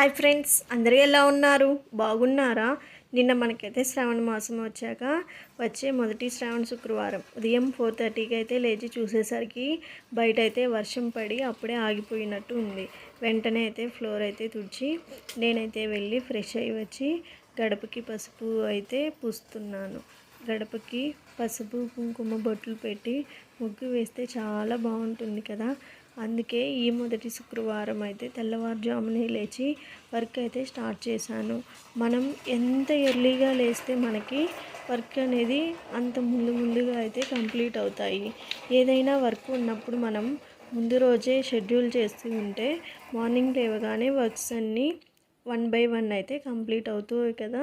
Hi friends అందరూ ఎలా ఉన్నారు? బాగున్నారా? నిన్న మనకైతే శ్రావణ మాసం వచ్చాక వచ్చే మొదటి శ్రావణ శుక్రవారం. ఉదయం ఫోర్ థర్టీకి అయితే లేచి చూసేసరికి బయట అయితే వర్షం పడి అప్పుడే ఆగిపోయినట్టు ఉంది. వెంటనే అయితే ఫ్లోర్ అయితే తుడిచి నేనైతే వెళ్ళి ఫ్రెష్ అయ్యి వచ్చి గడపకి పసుపు అయితే పూస్తున్నాను. గడపకి పసుపు కుంకుమ బొట్లు పెట్టి ముగ్గు వేస్తే చాలా బాగుంటుంది కదా? అందుకే ఈ మొదటి శుక్రవారం అయితే తెల్లవారుజామునే లేచి వర్క్ అయితే స్టార్ట్ చేశాను. మనం ఎంత ఎర్లీగా లేస్తే మనకి వర్క్ అనేది అంత ముందు ముందుగా అయితే కంప్లీట్ అవుతాయి. ఏదైనా వర్క్ ఉన్నప్పుడు మనం ముందు రోజే షెడ్యూల్ చేస్తూ ఉంటే మార్నింగ్ లేవగానే వర్క్స్ అన్నీ వన్ బై వన్ అయితే కంప్లీట్ అవుతాయి కదా.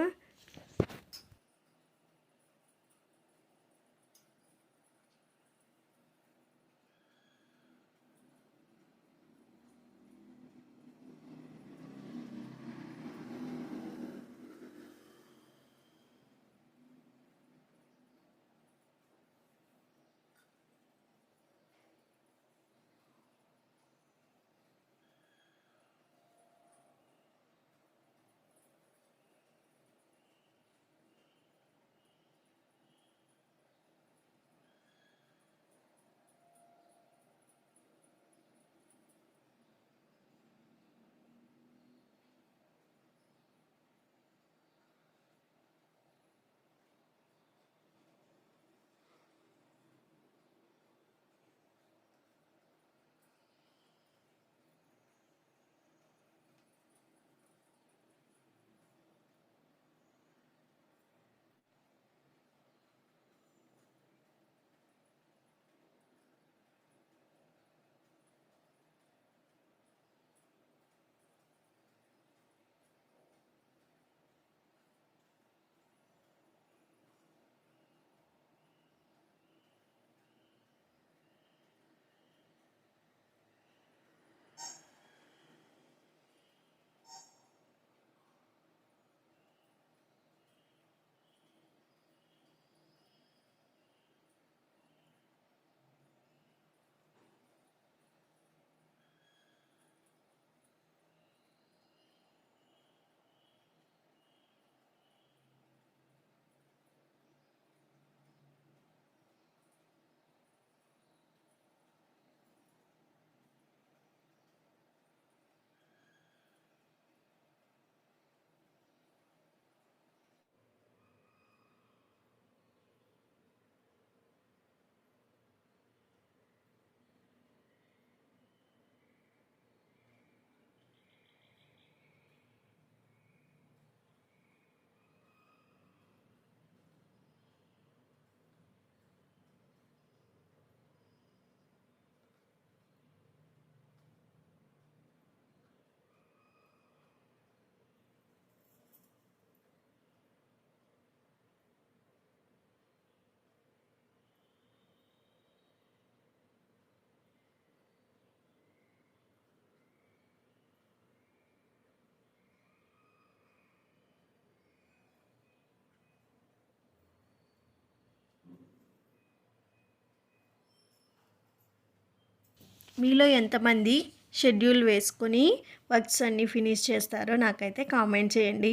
మీలో ఎంతమంది షెడ్యూల్ వేసుకొని వర్క్స్ అన్నీ ఫినిష్ చేస్తారో నాకైతే కామెంట్ చేయండి.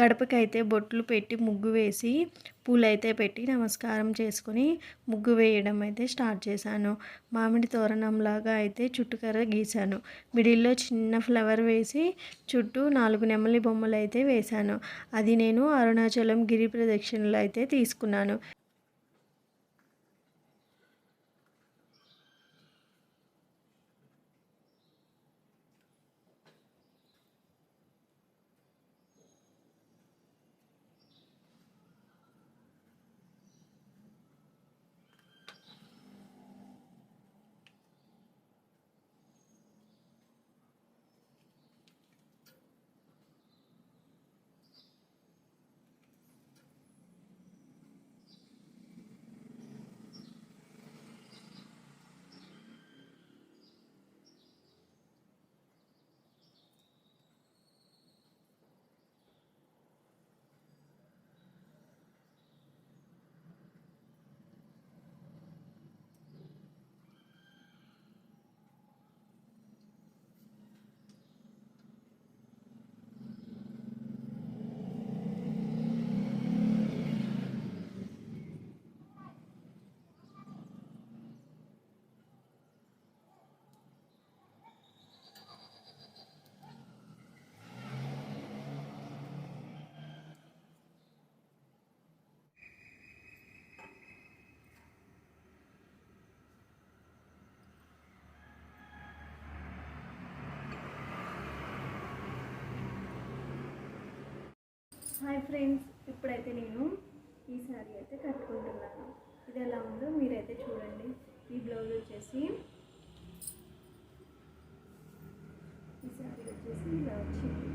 గడపకైతే బొట్లు పెట్టి ముగ్గు వేసి పూలైతే పెట్టి నమస్కారం చేసుకొని ముగ్గు వేయడం అయితే స్టార్ట్ చేశాను. మామిడి తోరణంలాగా అయితే చుట్టుకర్ర గీశాను. మిడిల్లో చిన్న ఫ్లవర్ వేసి చుట్టూ నాలుగు నెమలి బొమ్మలు అయితే వేశాను. అది నేను అరుణాచలం గిరి ప్రదక్షిణలు అయితే తీసుకున్నాను. హాయ్ ఫ్రెండ్స్ ఇప్పుడైతే నేను ఈ శారీ అయితే కట్టుకుంటున్నాను. ఇది ఎలా ఉందో మీరైతే చూడండి. ఈ బ్లౌజ్ వచ్చేసి ఈ శారీ వచ్చేసి ఇలా వచ్చింది.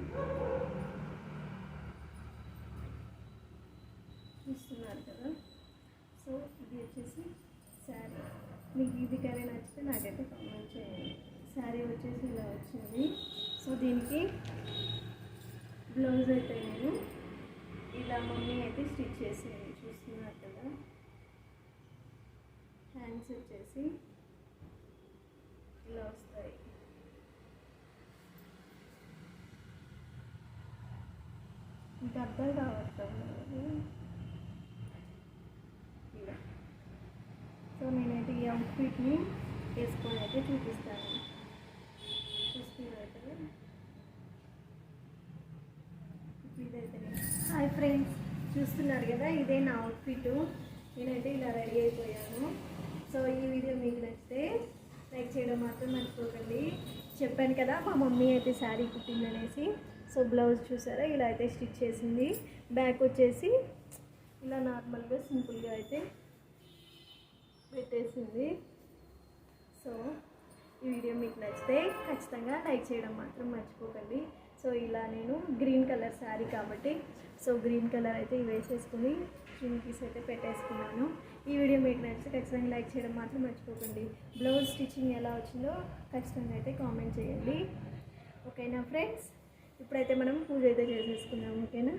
చూస్తున్నారు కదా? సో ఇది వచ్చేసి శారీ. మీకు ఇది కానీ నచ్చితే నాకైతే కామెంట్ చేయండి. శారీ వచ్చేసి ఇలా వచ్చింది. సో దీనికి బ్లౌజ్ అయితే నేను ఇట్లా మమ్మీ అయితే స్టిచ్ చేసేది చూస్తున్నారు కదా. హ్యాండ్స్ వచ్చేసి ఇలా వస్తాయి. ఇంకా అర్థం ఇలా. సో నేనైతే ఈ అవుట్ఫిట్ని వేసుకొని అయితే చూపిస్తాను. చూస్తున్నారు కదా. హాయ్ ఫ్రెండ్స్ చూస్తున్నారు కదా? ఇదే నా అవుట్ఫిట్ నేనైతే ఇలా రెడీ అయిపోయాను. సో ఈ వీడియో మీకు నచ్చితే లైక్ చేయడం మాత్రం మర్చిపోకండి. చెప్పాను కదా మా మమ్మీ అయితే శారీ కుట్టిందనేసి. సో బ్లౌజ్ చూసారా? ఇలా అయితే స్టిచ్ చేసింది. బ్యాక్ వచ్చేసి ఇలా నార్మల్గా సింపుల్గా అయితే పెట్టేసింది. సో ఈ వీడియో మీకు నచ్చితే ఖచ్చితంగా లైక్ చేయడం మాత్రం మర్చిపోకండి. సో ఇలా నేను గ్రీన్ కలర్ శారీ కాబట్టి సో గ్రీన్ కలర్ అయితే వేసేసుకుని చుమ్కీస్ అయితే పెట్టేసుకున్నాను. ఈ వీడియో మీకు నచ్చితే ఖచ్చితంగా లైక్ చేయడం మాత్రం మర్చిపోకండి. బ్లౌజ్ స్టిచ్చింగ్ ఎలా వచ్చిందో ఖచ్చితంగా అయితే కామెంట్ చేయండి. ఓకేనా ఫ్రెండ్స్ ఇప్పుడైతే మనం పూజ అయితే చేసేసుకున్నాం ఓకేనా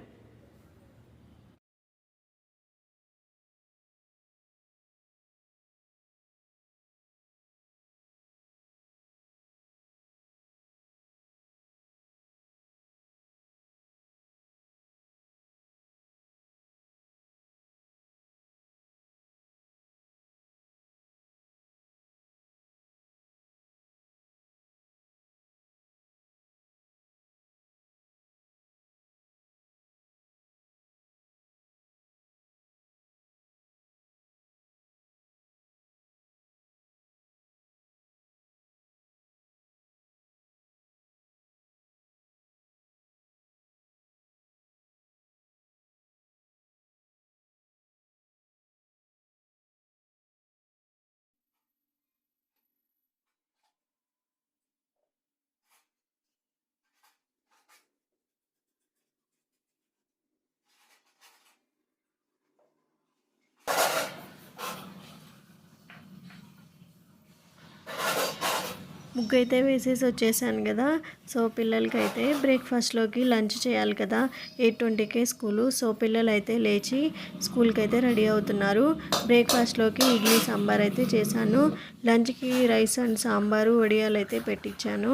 ముగ్గు అయితే వేసేసి వచ్చేసాను కదా. సో పిల్లలకి అయితే బ్రేక్ఫాస్ట్లోకి లంచ్ చేయాలి కదా. Eight twenty K school. సో పిల్లలు అయితే లేచి స్కూల్కి అయితే రెడీ అవుతున్నారు. బ్రేక్ఫాస్ట్లోకి ఇడ్లీ సాంబార్ అయితే చేశాను. లంచ్కి రైస్ అండ్ సాంబారు వడియాలు అయితే పెట్టించాను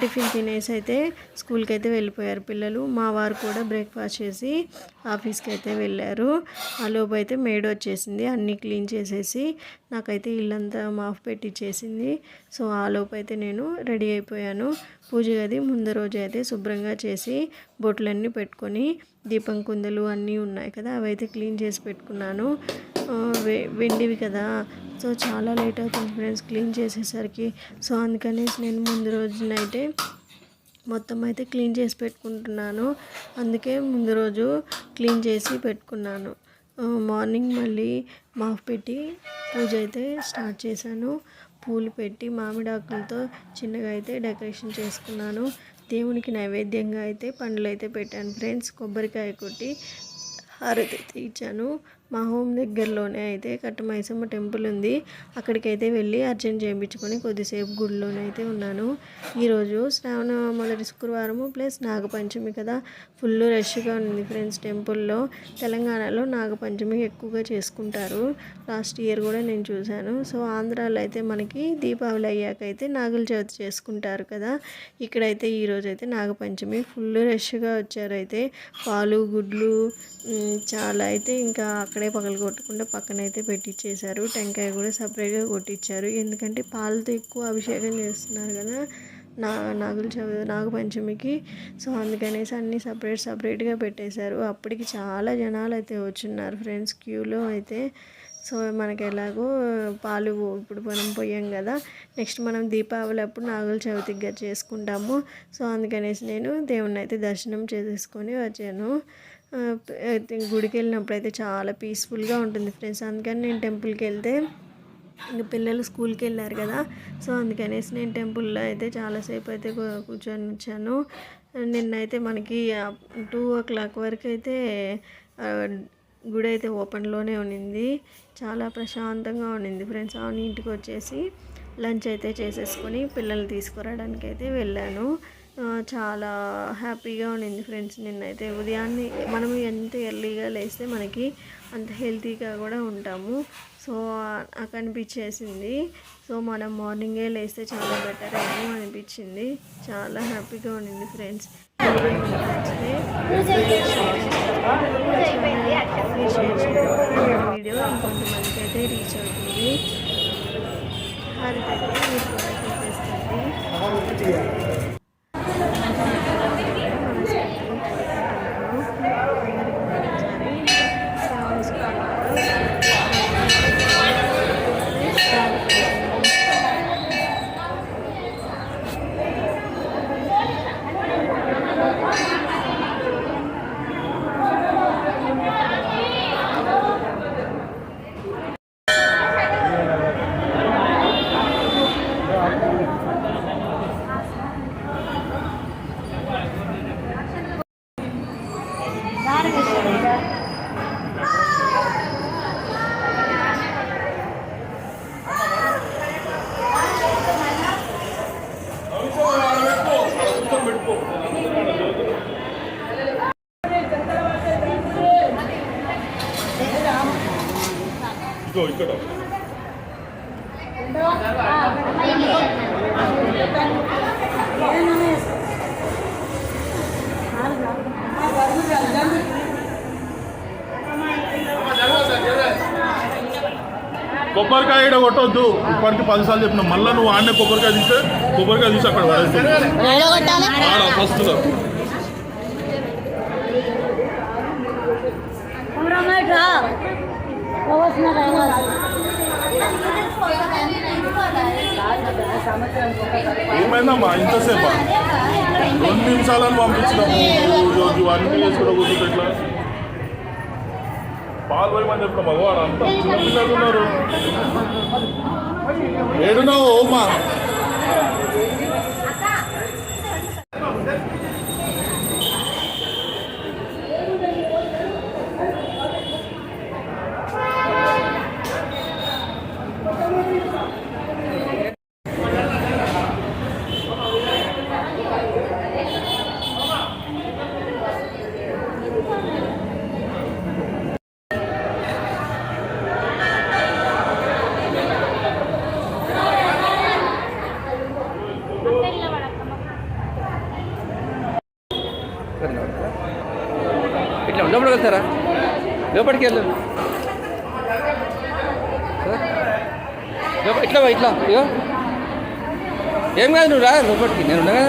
టిఫిన్ తినేసి అయితే స్కూల్కి అయితే వెళ్ళిపోయారు పిల్లలు. మా వారు కూడా బ్రేక్ఫాస్ట్ చేసి ఆఫీస్కి అయితే వెళ్ళారు. ఆ లోపు అయితే మేడ్ వచ్చేసింది. అన్నీ క్లీన్ చేసేసి నాకైతే ఇల్లంతా మాఫ్ పెట్టించేసింది సో ఆ లోపు అయితే నేను రెడీ అయిపోయాను. పూజ గది ముందు రోజు అయితే శుభ్రంగా చేసి బొట్లన్నీ పెట్టుకొని దీపం కుందలు అన్నీ ఉన్నాయి కదా అవి అయితే క్లీన్ చేసి పెట్టుకున్నాను. వెండివి కదా. సో చాలా లేట్ అవుతుంది ఫ్రెండ్స్ క్లీన్ చేసేసరికి. సో అందుకనేసి నేను ముందు రోజునైతే మొత్తం అయితే క్లీన్ చేసి పెట్టుకుంటున్నాను. అందుకే ముందు రోజు క్లీన్ చేసి పెట్టుకున్నాను. మార్నింగ్ మళ్ళీ మాఫ్ పెట్టి పూజ అయితే స్టార్ట్ చేశాను. పూలు పెట్టి మామిడాకులతో చిన్నగా అయితే డెకరేషన్ చేసుకున్నాను. దేవునికి నైవేద్యంగా అయితే పండ్లు అయితే పెట్టాను. ఫ్రెండ్స్ కొబ్బరికాయ కొట్టి హారతి అయితే ఇచ్చాను. మా హోమ్ దగ్గరలోనే అయితే కట్టమైసమ్మ టెంపుల్ ఉంది. అక్కడికైతే వెళ్ళి అర్జెంట్ చేయించుకొని కొద్దిసేపు గుడిలోనే అయితే ఉన్నాను. ఈరోజు శ్రావణ మొదటి శుక్రవారము ప్లస్ నాగపంచమి కదా. ఫుల్ రష్గా ఉంది ఫ్రెండ్స్ టెంపుల్లో. తెలంగాణలో నాగపంచమి ఎక్కువగా చేసుకుంటారు. లాస్ట్ ఇయర్ కూడా నేను చూశాను. సో ఆంధ్రాలో అయితే మనకి దీపావళి అయ్యాక అయితే నాగుల చవితి చేసుకుంటారు కదా. ఇక్కడైతే ఈరోజు అయితే నాగపంచమి ఫుల్ రష్గా వచ్చారు అయితే. పాలు గుడ్లు చాలా అయితే ఇంకా అక్కడే పగలు కొట్టకుండా పక్కన అయితే పెట్టించేశారు టెంకాయ కూడా సపరేట్గా కొట్టించారు ఎందుకంటే పాలతో ఎక్కువ అభిషేకం చేస్తున్నారు కదా నా నాగుల చవి నాగపంచమికి. సో అందుకనేసి అన్నీ సపరేట్ సపరేట్గా పెట్టేశారు. అప్పటికి చాలా జనాలు అయితే వచ్చున్నారు ఫ్రెండ్స్ క్యూలో అయితే. సో మనకి ఎలాగో పాలు ఇప్పుడు మనం పోయాం కదా నెక్స్ట్ మనం దీపావళి అప్పుడు నాగుల చవితిగా చేసుకుంటాము. సో అందుకనేసి నేను దేవుణ్ణి అయితే దర్శనం చేసేసుకొని వచ్చాను. గుడికి వెళ్ళినప్పుడు అయితే చాలా పీస్ఫుల్గా ఉంటుంది ఫ్రెండ్స్. అందుకని నేను టెంపుల్కి వెళ్తే ఇంకా పిల్లలు స్కూల్కి వెళ్ళారు కదా. సో అందుకనేసి నేను టెంపుల్లో అయితే చాలాసేపు అయితే కూర్చొని వచ్చాను. నిన్నైతే మనకి టూ ఓ క్లాక్ వరకు అయితే గుడి అయితే ఓపెన్లోనే ఉన్నింది. చాలా ప్రశాంతంగా ఉన్నింది ఫ్రెండ్స్. అవును ఇంటికి వచ్చేసి లంచ్ అయితే చేసేసుకొని పిల్లల్ని తీసుకురావడానికి అయితే వెళ్ళాను. చాలా హ్యాపీగా ఉండింది ఫ్రెండ్స్ నిన్నైతే ఉదయాన్నే మనం ఎంత ఎర్లీగా లేస్తే మనకి అంత హెల్తీగా కూడా ఉంటాము. సో నాకు అనిపించేసింది. సో మనం మార్నింగే లేస్తే చాలా బెటర్ ఏమో అనిపించింది. చాలా హ్యాపీగా ఉండింది ఫ్రెండ్స్. వీడియో ఇంకొంతమందికి అయితే రీచ్ అవుతుంది హరి అయితే మీరు కూడా చూసేస్తుంది కొబ్బరికాయ ఇక్కడ కొట్టొద్దు. ఇప్పటికి పదిసార్లు చెప్పిన మళ్ళీ నువ్వు ఆడనే కొబ్బరికాయ తీస్తే కొబ్బరికాయ తీసి అక్కడ పడేస్తావు. ఆడ ఫస్ట్ ఏమైందమ్మా? ఇంతసేపా? రెండు నిమిషాలను పంపించినాము రోజు అన్ని చేసుకుంటూ కూర్చుంటే ఎట్లా పాలు పోయమని చెప్పిన మగవాడు అంతా. చిన్న పిల్లలు ఉన్నారు ఏడున్నావు మా ఇట్లా లోపలికి వెళ్తారా లోపలికి వెళ్ళు. ఇట్లా ఇట్లా. ఏం కాదు నువ్వు రా లోపలికి. నేను ఉండగా